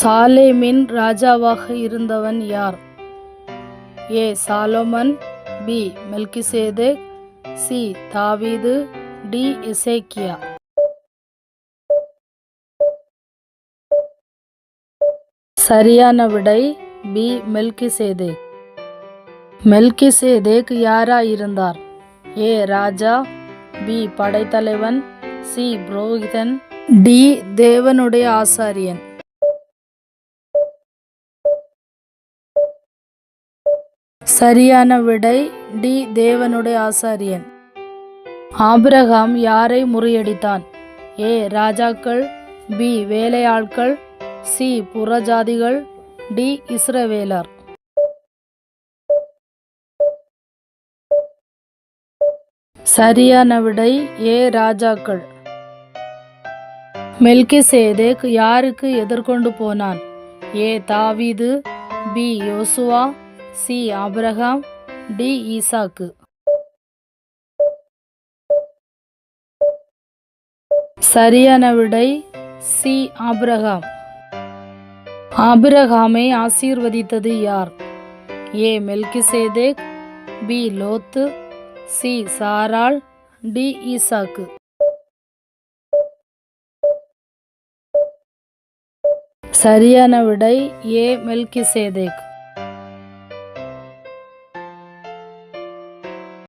சாலேமின் ராஜாவாக இருந்தவன் யார்? ஏ. Solomon B. மெல்கிசேதே சி. தாவீது டி. இசேக்கியா சரியான விடை பி. மெல்கிசேதேக். மெல்கிசேதேக் யாராயிருந்தார்? ஏ. ராஜா பி. படைத்தலைவன் சி. புரோகிதன் டி. தேவனுடைய ஆசாரியன். சரியான விடை டி. தேவனுடைய ஆசாரியன். ஆபிரகாம் யாரை முறியடித்தான்? ஏ. ராஜாக்கள். பி. வேலையாட்கள். சி. புறஜாதிகள். டி. இஸ்ரவேலர். சரியான விடை ஏ. ராஜாக்கள். மெல்கிசேதேக் யாருக்கு எதிர்கொண்டு போனான்? ஏ. தாவீது. பி. யோசுவா. சி. ஆபிரகாம் டி. ஈசாக்கு. சரியான விடை சி. ஆபிரகாம். ஆபிரகாமை ஆசீர்வதித்தது யார்? ஏ. மெல்கிசேதேக் பி. லோத்து சி. சாராள் டி. ஈசாக்கு. சரியான விடை ஏ. மெல்கிசேதேக்.